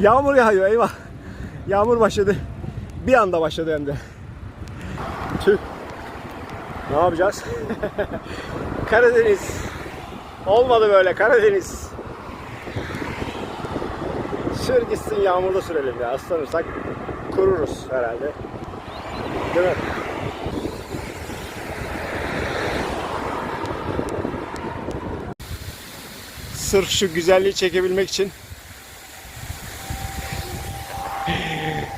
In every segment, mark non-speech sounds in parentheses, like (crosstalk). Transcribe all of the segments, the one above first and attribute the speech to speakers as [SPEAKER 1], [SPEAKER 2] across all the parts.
[SPEAKER 1] Yağmur yağıyor eyvah. Yağmur başladı. Bir anda başladı hem de. Tüh. Ne yapacağız? (laughs) Karadeniz. Olmadı böyle Karadeniz. Sür gitsin yağmurda sürelim ya. Aslanırsak kururuz herhalde. Değil mi? Sırf şu güzelliği çekebilmek için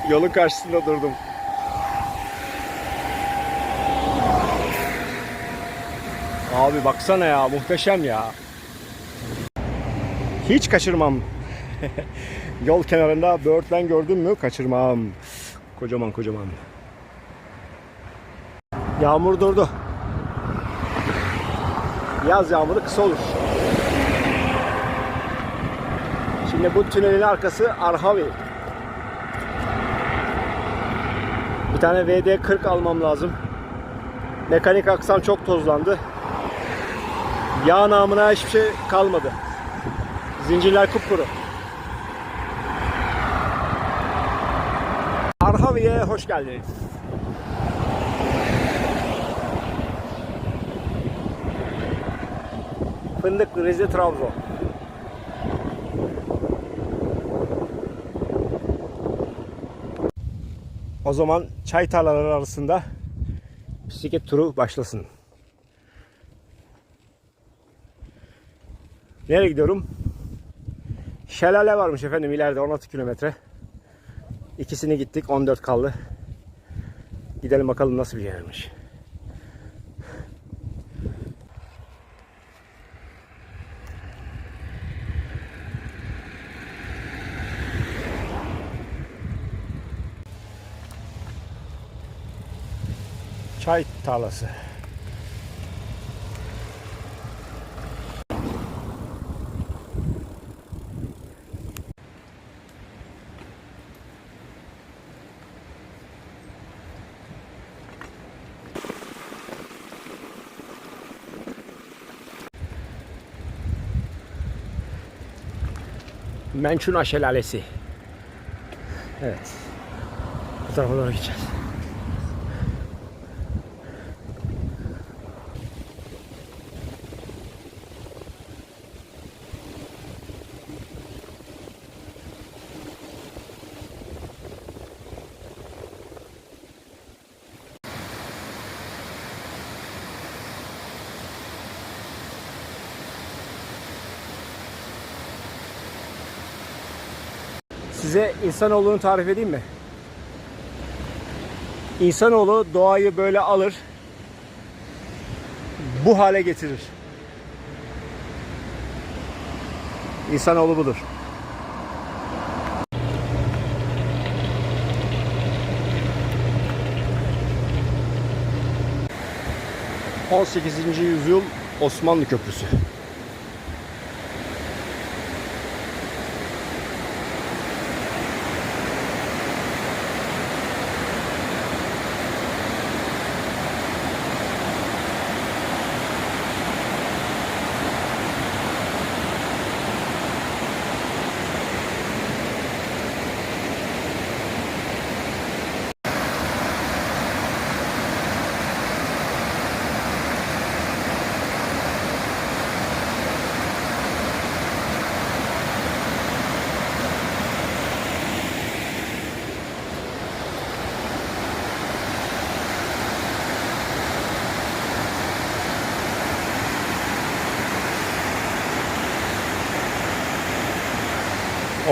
[SPEAKER 1] yolun karşısında durdum. Abi baksana ya muhteşem ya. Hiç kaçırmam. (laughs) Yol kenarında böğürtlen gördün mü kaçırmam. Kocaman kocaman. Yağmur durdu. Yaz yağmuru kısa olur. Şimdi bu tünelin arkası Arhavi. Bir tane VD40 almam lazım. Mekanik aksam çok tozlandı. Yağ namına hiçbir şey kalmadı. Zincirler kupkuru. Arhavi'ye hoş geldiniz. Fındık Rize Trabzon. O zaman çay tarlaları arasında bisiklet turu başlasın. Nereye gidiyorum? Şelale varmış efendim ileride 16 kilometre. İkisini gittik 14 kaldı. Gidelim bakalım nasıl bir yermiş. Çay tarlası. Mençuna Şelalesi. Evet. Bu tarafa doğru gideceğiz. Size insanoğlunu tarif edeyim mi? İnsanoğlu doğayı böyle alır, bu hale getirir. İnsanoğlu budur. ...18. yüzyıl Osmanlı Köprüsü.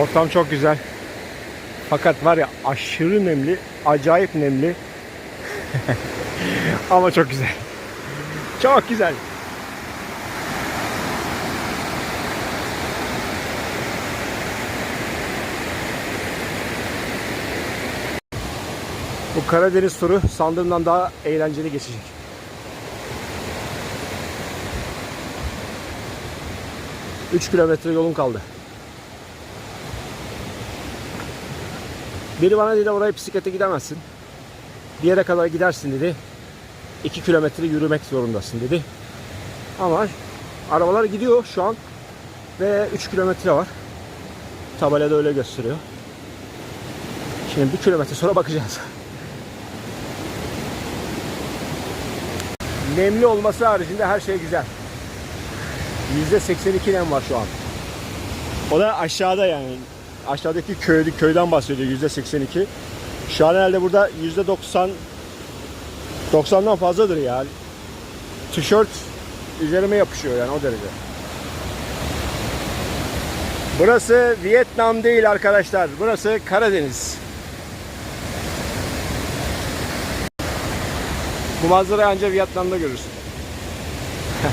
[SPEAKER 1] Ortam çok güzel. Fakat var ya aşırı nemli, acayip nemli. (laughs) Ama çok güzel. Çok güzel. Bu Karadeniz turu sandığımdan daha eğlenceli geçecek. Üç kilometre yolum kaldı. Biri bana dedi oraya bisiklete gidemezsin. Bir yere kadar gidersin dedi. 2 kilometre yürümek zorundasın dedi. Ama arabalar gidiyor şu an ve 3 kilometre var. Tabelada öyle gösteriyor. Şimdi bir kilometre sonra bakacağız. (laughs) Nemli olması haricinde her şey güzel. %82 nem var şu an. O da aşağıda yani. Aşağıdaki köy, köyden bahsediyor %82. Şu an herhalde burada %90 90'dan fazladır ya. Tişört üzerime yapışıyor yani o derece. Burası Vietnam değil arkadaşlar. Burası Karadeniz. Bu manzarayı ancak Vietnam'da görürsün. (laughs)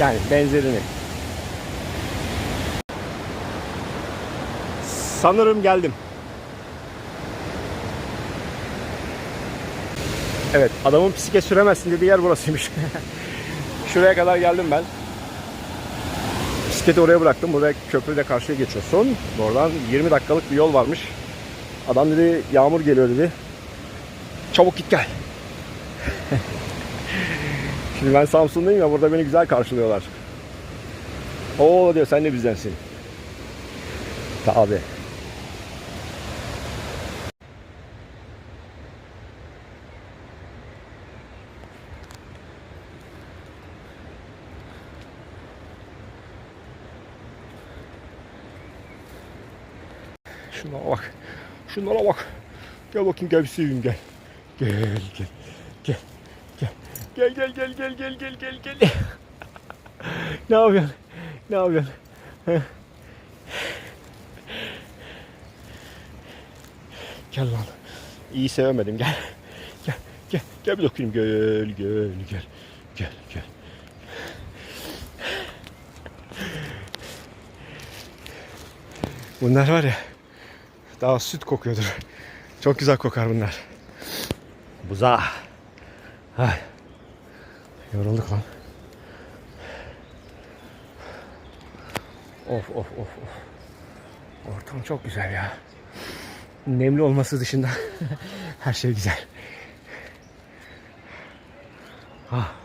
[SPEAKER 1] yani benzerini. Sanırım geldim. Evet, adamın bisiklet süremezsin dediği yer burasıymış. (laughs) Şuraya kadar geldim ben. Bisikleti oraya bıraktım. Buraya köprüyle karşıya geçiyorsun. Oradan 20 dakikalık bir yol varmış. Adam dedi yağmur geliyor dedi. Çabuk git gel. (laughs) Şimdi ben Samsun'dayım ya burada beni güzel karşılıyorlar. Oo diyor sen de bizdensin. Tabi. Şuna bak. Şunlara bak. Gel bakayım gel bir seveyim gel. Gel gel. Gel. Gel. Gel gel gel gel gel gel gel gel. (laughs) ne yapıyorsun? Ne yapıyorsun? Gel lan. İyi sevemedim gel. Gel gel gel bir dokunayım gel gel gel. Gel gel. Bunlar var ya daha süt kokuyordur. (laughs) Çok güzel kokar bunlar. Buza. Yorulduk lan. Of of of of. Ortam çok güzel ya. Nemli olması dışında (laughs) her şey güzel. Ha.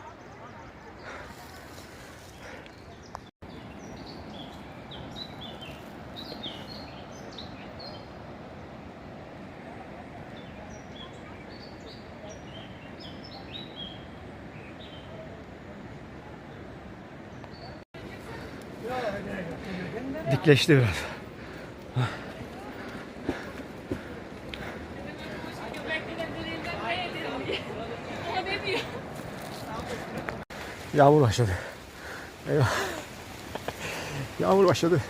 [SPEAKER 1] Dikleşti biraz. Yağmur başladı. Eyvah. Yağmur başladı.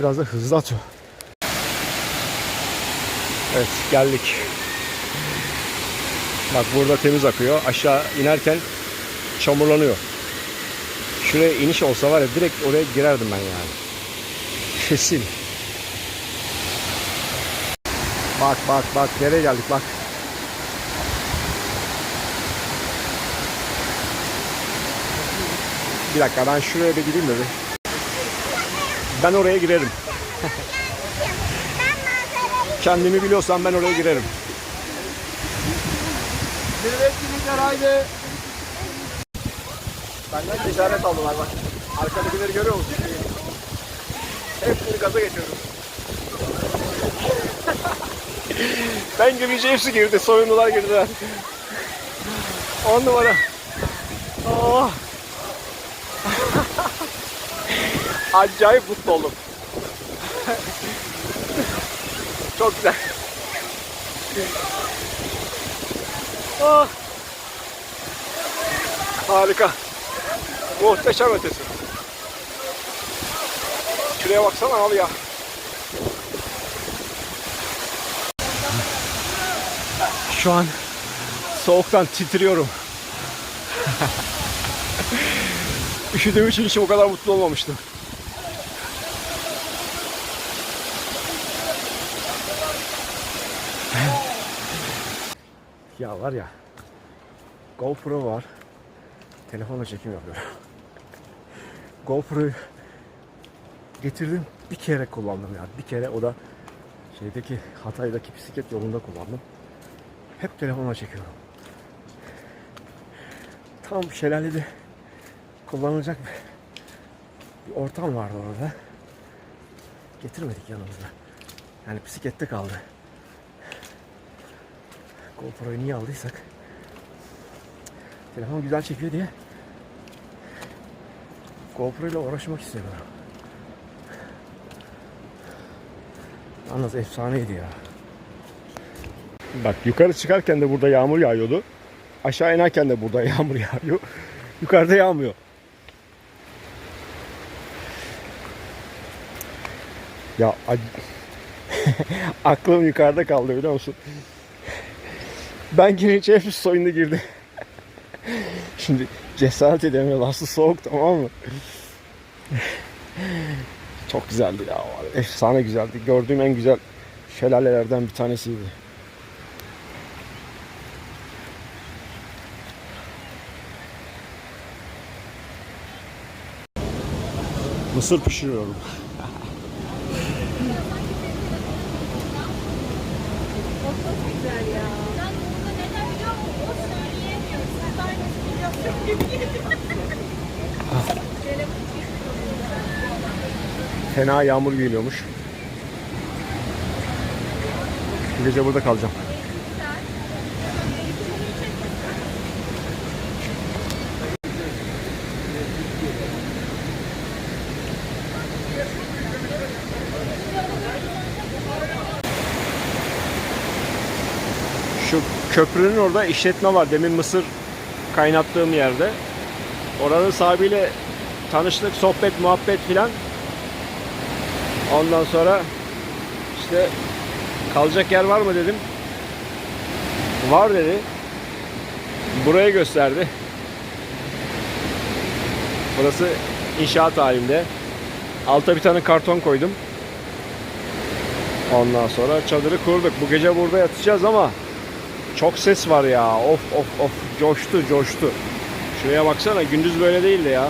[SPEAKER 1] Biraz da hızlı atıyor. Evet geldik. Bak burada temiz akıyor. Aşağı inerken çamurlanıyor. Şuraya iniş olsa var ya direkt oraya girerdim ben yani. Kesin. Bak bak bak nereye geldik bak. Bir dakika ben şuraya bir gideyim de bir. Ben oraya girerim. Kendimi biliyorsam ben oraya girerim.
[SPEAKER 2] Bir haydi.
[SPEAKER 1] Benden işaret aldılar bak. Arkadakileri görüyor musun? Hepsini gaza getirdim. (laughs) ben girince hepsi girdi. Soyunlular girdiler. On numara. Oh. (laughs) Acayip mutlu oldum. (laughs) Çok güzel. Oh. Harika. Muhteşem ötesi. Şuraya baksana abi ya. Şu an soğuktan titriyorum. (laughs) Üşüdüğüm için hiç o kadar mutlu olmamıştım. ya var ya GoPro var. Telefonla çekim yapıyorum. GoPro'yu getirdim. Bir kere kullandım yani. Bir kere o da şeydeki Hatay'daki bisiklet yolunda kullandım. Hep telefonla çekiyorum. Tam şelalede kullanılacak bir, ortam vardı orada. getirmedik yanımızda. Yani bisiklette kaldı. GoPro'yu niye aldıysak? Telefon güzel çekiyor diye GoPro ile uğraşmak istemiyorum. Yalnız efsaneydi ya. Bak yukarı çıkarken de burada yağmur yağıyordu. Aşağı inerken de burada (laughs) yağmur yağıyor. Yukarıda yağmıyor. Ya (laughs) aklım yukarıda kaldı biliyor musun? Ben girince hepsi soyundu girdi. (laughs) Şimdi cesaret edemiyorum. Aslı soğuk tamam mı? Çok güzeldi ya. Efsane güzeldi. Gördüğüm en güzel şelalelerden bir tanesiydi. Mısır pişiriyorum.
[SPEAKER 3] Ben burada neden biliyor musun? O söyleyemiyor. Siz aynısını yapacak gibi
[SPEAKER 1] Fena yağmur geliyormuş. Bu gece burada kalacağım. Şu köprünün orada işletme var. Demin mısır kaynattığım yerde. Oranın sahibiyle tanıştık, sohbet, muhabbet filan. Ondan sonra işte kalacak yer var mı dedim. Var dedi. Burayı gösterdi. Burası inşaat halinde. Alta bir tane karton koydum. Ondan sonra çadırı kurduk. Bu gece burada yatacağız ama çok ses var ya. Of of of coştu coştu. Şuraya baksana gündüz böyle değildi ya.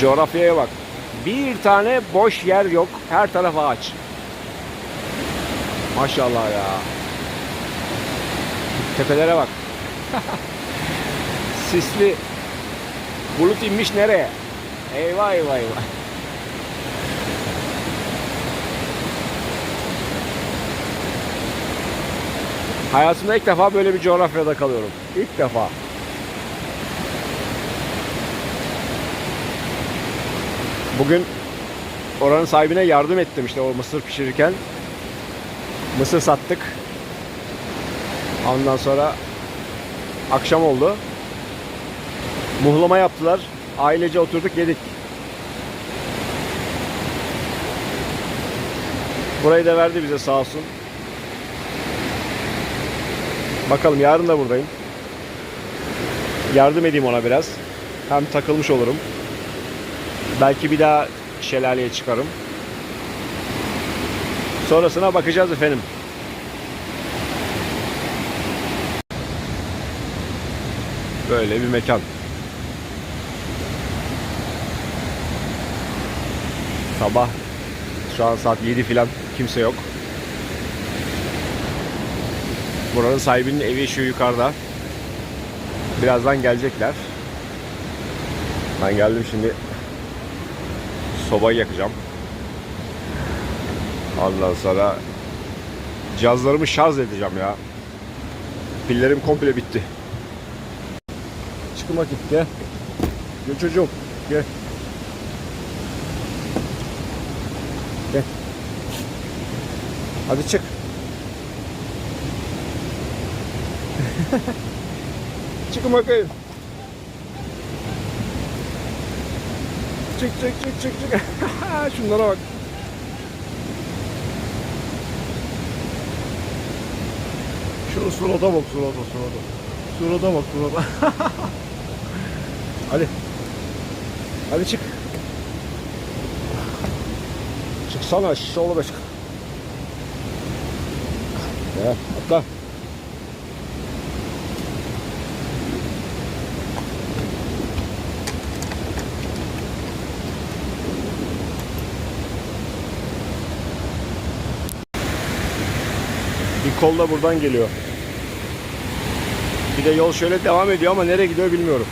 [SPEAKER 1] Coğrafyaya bak. Bir tane boş yer yok. Her taraf ağaç. Maşallah ya. Tepelere bak. (laughs) Sisli. Bulut inmiş nereye? Eyvah eyvah eyvah. Hayatımda ilk defa böyle bir coğrafyada kalıyorum. İlk defa. Bugün oranın sahibine yardım ettim işte o mısır pişirirken. Mısır sattık. Ondan sonra akşam oldu. Muhlama yaptılar. Ailece oturduk yedik. Burayı da verdi bize sağ olsun. Bakalım yarın da buradayım. Yardım edeyim ona biraz. Hem takılmış olurum. Belki bir daha şelaleye çıkarım. Sonrasına bakacağız efendim. Böyle bir mekan. Sabah şu an saat 7 filan kimse yok. Buranın sahibinin evi şu yukarıda. Birazdan gelecekler. Ben geldim şimdi sobayı yakacağım. Ondan sonra cihazlarımı şarj edeceğim ya. Pillerim komple bitti. Çıkın bakayım gel. Gel çocuğum gel. Gel. Hadi çık. (laughs) Çıkın bakayım. Çık çık çık çık çık. (laughs) Şunlara bak. Şu surata bak surata surata. Surata bak surata. (laughs) Hadi. Hadi çık. Şişoğlu be çık. Ya atla. Bir kol da buradan geliyor. Bir de yol şöyle devam ediyor ama nereye gidiyor bilmiyorum.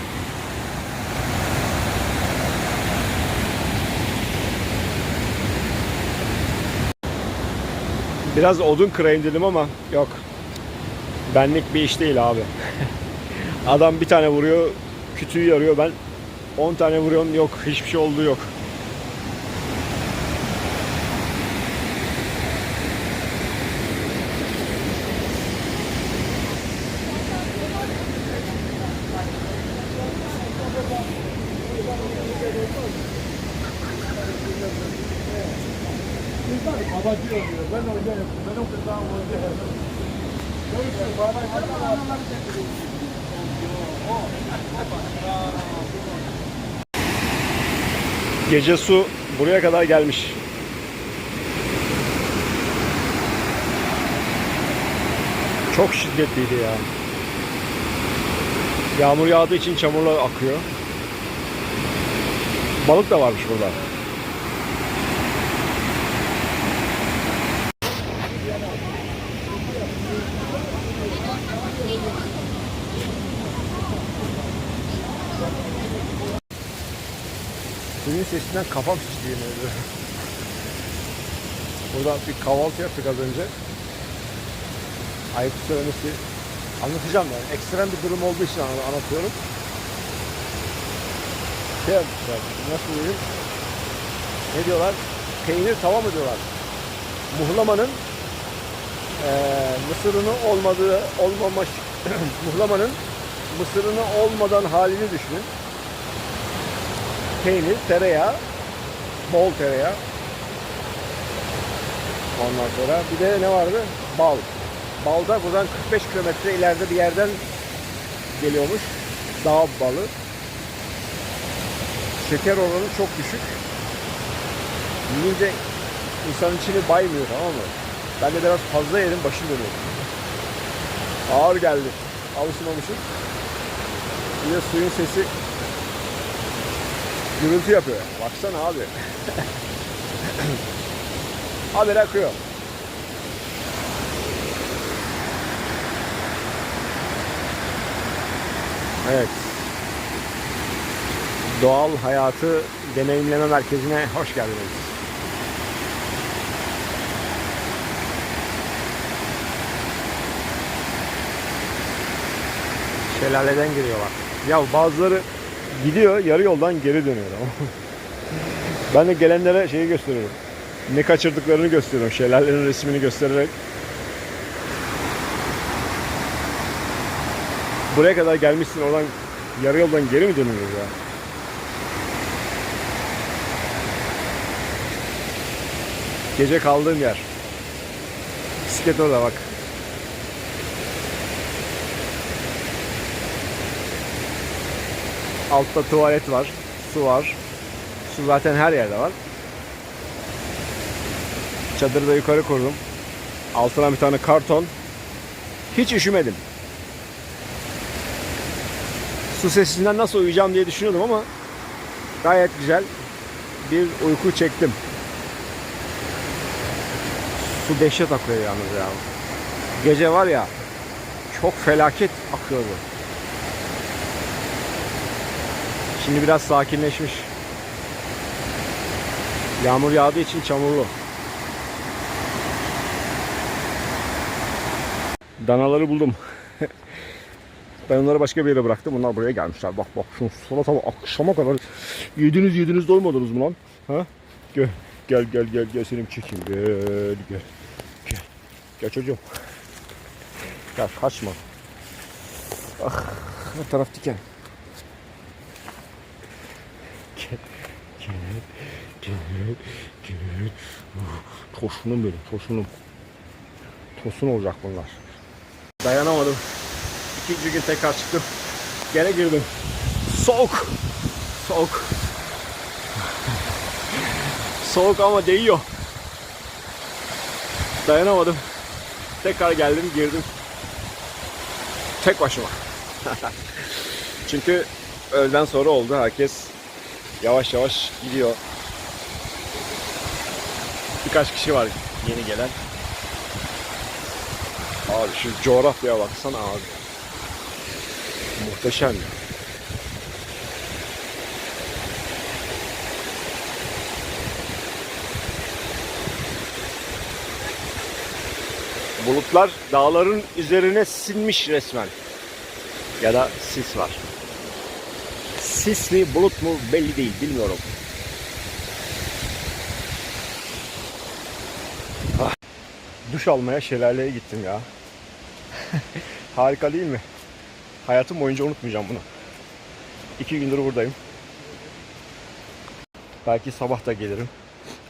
[SPEAKER 1] Biraz odun kırayım dedim ama yok. Benlik bir iş değil abi. (laughs) Adam bir tane vuruyor, kütüğü yarıyor. Ben 10 tane vuruyorum yok. Hiçbir şey olduğu yok. Gece su buraya kadar gelmiş. Çok şiddetliydi ya. Yağmur yağdığı için çamurlar akıyor. Balık da varmış burada. Suyun sesinden kafam şişti yemin ediyorum. Burada bir kahvaltı yaptık az önce. Ayıp söylemesi anlatacağım yani. Ekstrem bir durum olduğu için an- anlatıyorum. Şey yapmışlar, nasıl diyeyim? Ne diyorlar? Peynir tava mı diyorlar? Muhlamanın eee mısırını olmadığı, olmamış, (clears throat) muhlamanın mısırını olmadan halini düşünün peynir, tereyağı, bol tereyağı. Ondan sonra bir de ne vardı? Bal. Bal da buradan 45 kilometre ileride bir yerden geliyormuş. Dağ balı. Şeker oranı çok düşük. Yiyince insanın içini baymıyor tamam mı? Ben de biraz fazla yedim başım dönüyor. Ağır geldi. Alışmamışım. Bir de suyun sesi Gürültü yapıyor. Baksana abi. Haber akıyor. Evet. Doğal hayatı deneyimleme merkezine hoş geldiniz. Şelaleden giriyorlar. Ya bazıları gidiyor yarı yoldan geri dönüyor ama. (laughs) ben de gelenlere şeyi gösteriyorum. Ne kaçırdıklarını gösteriyorum. Şelalenin resmini göstererek. Buraya kadar gelmişsin oradan yarı yoldan geri mi dönüyoruz ya? Gece kaldığım yer. Bisiklet orada bak. Altta tuvalet var, su var. Su zaten her yerde var. Çadırı da yukarı kurdum. Altına bir tane karton. Hiç üşümedim. Su sesinden nasıl uyuyacağım diye düşünüyordum ama gayet güzel bir uyku çektim. Su dehşet akıyor yalnız ya. Gece var ya çok felaket akıyordu. Şimdi biraz sakinleşmiş. Yağmur yağdığı için çamurlu. Danaları buldum. (laughs) ben onları başka bir yere bıraktım. Onlar buraya gelmişler. Bak bak şu salata bak, akşama kadar yediniz yediniz doymadınız mı lan? Ha? Gel gel gel gel gel seni bir çekeyim. Gel gel. Gel. Gel çocuğum. Gel kaçma. Ah, taraf diken. Gel, gel, gel, gel. Uf, (laughs) Tosunum benim, tosunum. Tosun olacak bunlar. Dayanamadım. İkinci gün tekrar çıktım. Gene girdim. Soğuk. Soğuk. (laughs) Soğuk ama değiyor. Dayanamadım. Tekrar geldim, girdim. Tek başıma. (laughs) Çünkü öğleden sonra oldu. Herkes yavaş yavaş gidiyor. Birkaç kişi var yeni gelen. Abi şu coğrafyaya baksana abi. Muhteşem. Bulutlar dağların üzerine sinmiş resmen. Ya da sis var. Sis mi bulut mu belli değil bilmiyorum. Duş almaya şelaleye gittim ya. (laughs) Harika değil mi? Hayatım boyunca unutmayacağım bunu. İki gündür buradayım. Belki sabah da gelirim.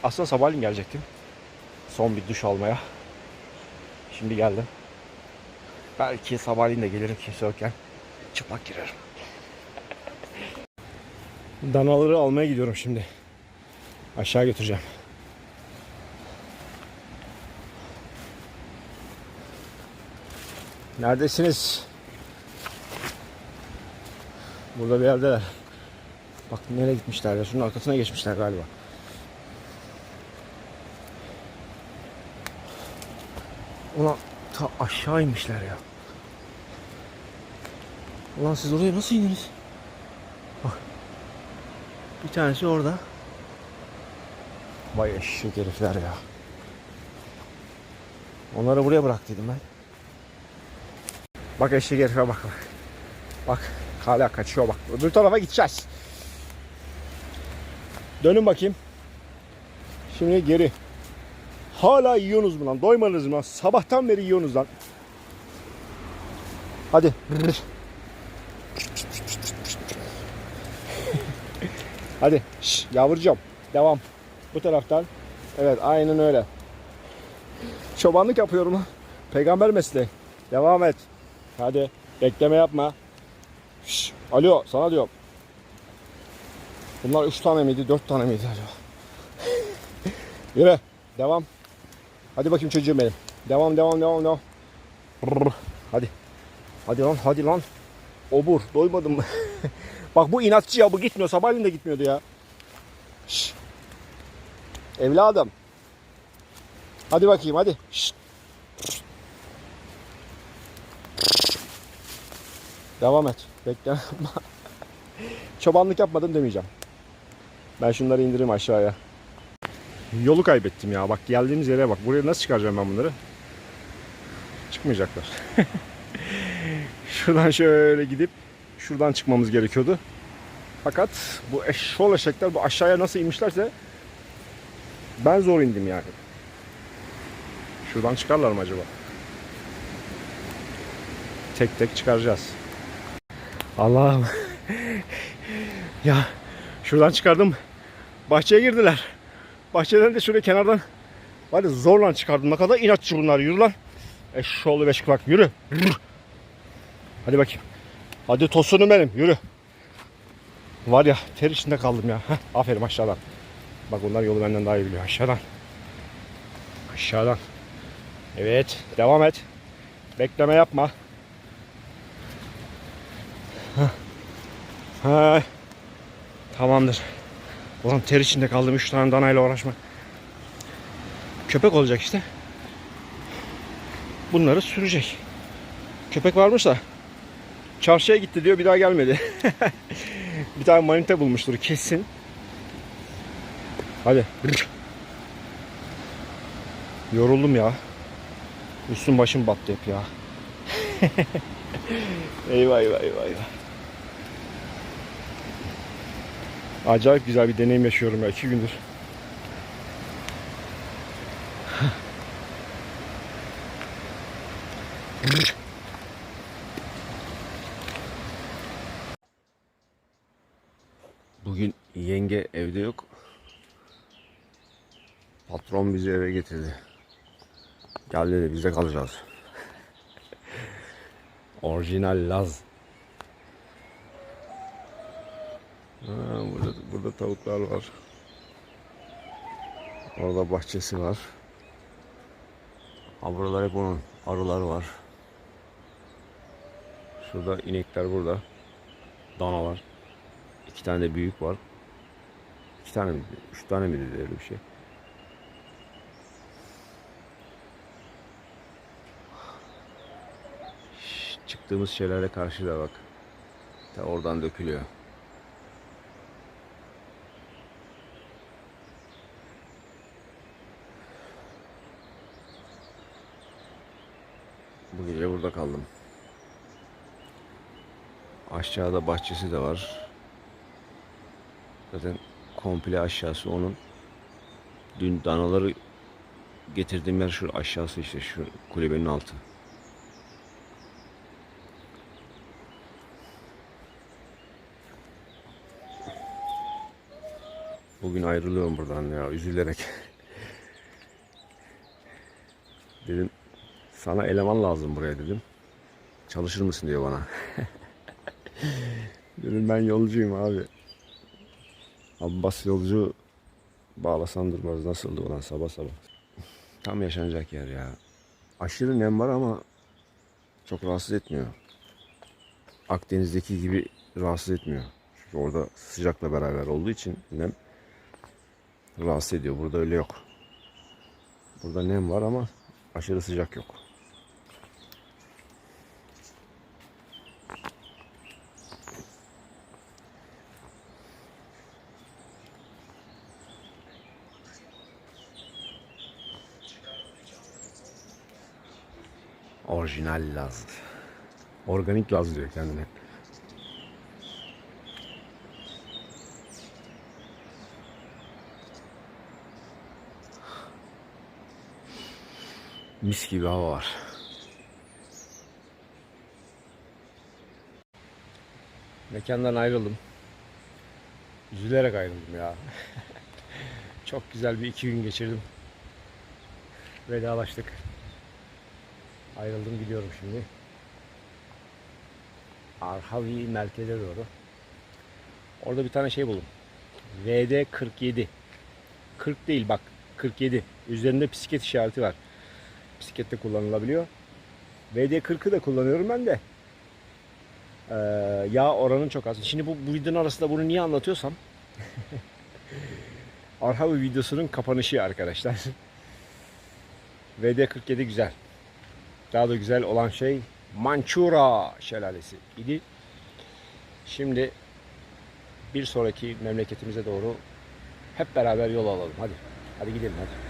[SPEAKER 1] Aslında sabahleyin gelecektim. Son bir duş almaya. Şimdi geldim. Belki sabahleyin de gelirim kimse yokken. Çıplak girerim. Danaları almaya gidiyorum şimdi. Aşağı götüreceğim. Neredesiniz? Burada bir yerdeler. Bak nereye gitmişler ya? Şunun arkasına geçmişler galiba. Ulan ta aşağı inmişler ya. Ulan siz oraya nasıl indiniz? Bak. Bir tanesi orada. Vay eşek herifler ya. Onları buraya bıraktıydım ben. Bak eşek herife bak bak. Hala kaçıyor bak. Öbür tarafa gideceğiz. Dönün bakayım. Şimdi geri. Hala yiyorsunuz mu lan? Doymadınız mı lan? Sabahtan beri yiyorsunuz lan. Hadi. (laughs) Hadi. Şş, yavrucuğum. Devam. Bu taraftan. Evet aynen öyle. Çobanlık yapıyorum. Peygamber mesleği. Devam et. Hadi. Bekleme yapma. Şş, alo sana diyorum. Bunlar üç tane miydi? Dört tane miydi acaba? (laughs) Yürü. Devam. Hadi bakayım çocuğum benim. Devam devam devam devam. Brrr. Hadi. Hadi lan hadi lan. Obur. Doymadın mı? (laughs) Bak bu inatçı ya bu gitmiyor. Sabahleyin de gitmiyordu ya. Şş. Evladım. Hadi bakayım hadi. Şşt. Devam et. Bekle. (laughs) Çobanlık yapmadım demeyeceğim. Ben şunları indireyim aşağıya. Yolu kaybettim ya. Bak geldiğimiz yere bak. Buraya nasıl çıkaracağım ben bunları? Çıkmayacaklar. (laughs) şuradan şöyle gidip şuradan çıkmamız gerekiyordu. Fakat bu eşşol eşekler bu aşağıya nasıl inmişlerse ben zor indim yani. Şuradan çıkarlar mı acaba? Tek tek çıkaracağız. Allah'ım. ya şuradan çıkardım. Bahçeye girdiler. Bahçeden de şöyle kenardan var ya zorla çıkardım. Ne kadar inatçı bunlar. Yürü lan. Eşşoğlu beş kulak. Yürü. Yürü. Hadi bakayım. Hadi tosunum benim. Yürü. Var ya ter içinde kaldım ya. Heh, aferin aşağıdan. Bak onlar yolu benden daha iyi biliyor. Aşağıdan. Aşağıdan. Evet. Devam et. Bekleme yapma. Ha. Tamamdır. Ulan ter içinde kaldım. Üç tane danayla uğraşmak. Köpek olacak işte. Bunları sürecek. Köpek varmış da çarşıya gitti diyor bir daha gelmedi. (laughs) bir tane manita bulmuştur kesin. Hadi. Yoruldum ya. Üstüm başım battı hep ya. (laughs) eyvah eyvah eyvah eyvah. Acayip güzel bir deneyim yaşıyorum ya iki gündür. Bugün yenge evde yok. Patron bizi eve getirdi. Gel dedi bizde kalacağız. (laughs) Orijinal Laz. Ha, burada, burada tavuklar var. Orada bahçesi var. Ha, buralar hep onun. Arılar var. Şurada inekler burada. Danalar. İki tane de büyük var. İki tane mi? Üç tane mi dedi öyle bir şey. Çıktığımız şeylere karşı da bak. Ta oradan dökülüyor. Bu gece burada kaldım. Aşağıda bahçesi de var. Zaten komple aşağısı onun. Dün danaları getirdiğim yer şu aşağısı işte şu kulübenin altı. Bugün ayrılıyorum buradan ya üzülerek. (laughs) dedim sana eleman lazım buraya dedim. Çalışır mısın diyor bana. (laughs) dedim ben yolcuyum abi. Abbas yolcu bağlasan durmaz. Nasıldı ulan sabah sabah. (laughs) Tam yaşanacak yer ya. Aşırı nem var ama çok rahatsız etmiyor. Akdeniz'deki gibi rahatsız etmiyor. Çünkü orada sıcakla beraber olduğu için nem rahatsız ediyor. Burada öyle yok. Burada nem var ama aşırı sıcak yok. Orijinal Laz. Organik Laz diyor kendine. Mis gibi hava var. Mekandan ayrıldım. Üzülerek ayrıldım ya. (laughs) Çok güzel bir iki gün geçirdim. Vedalaştık. Ayrıldım gidiyorum şimdi. Arhavi merkeze doğru. Orada bir tane şey buldum. VD 47. 40 değil bak 47. Üzerinde bisiklet işareti var. Bisiklette kullanılabiliyor. VD 40'ı da kullanıyorum ben de. Ee, yağ oranın çok az. Şimdi bu, bu videonun arasında bunu niye anlatıyorsam (laughs) Arhavi videosunun kapanışı arkadaşlar. (laughs) VD 47 güzel. Daha da güzel olan şey Mançura şelalesi idi. Şimdi bir sonraki memleketimize doğru hep beraber yol alalım. Hadi. Hadi gidelim hadi.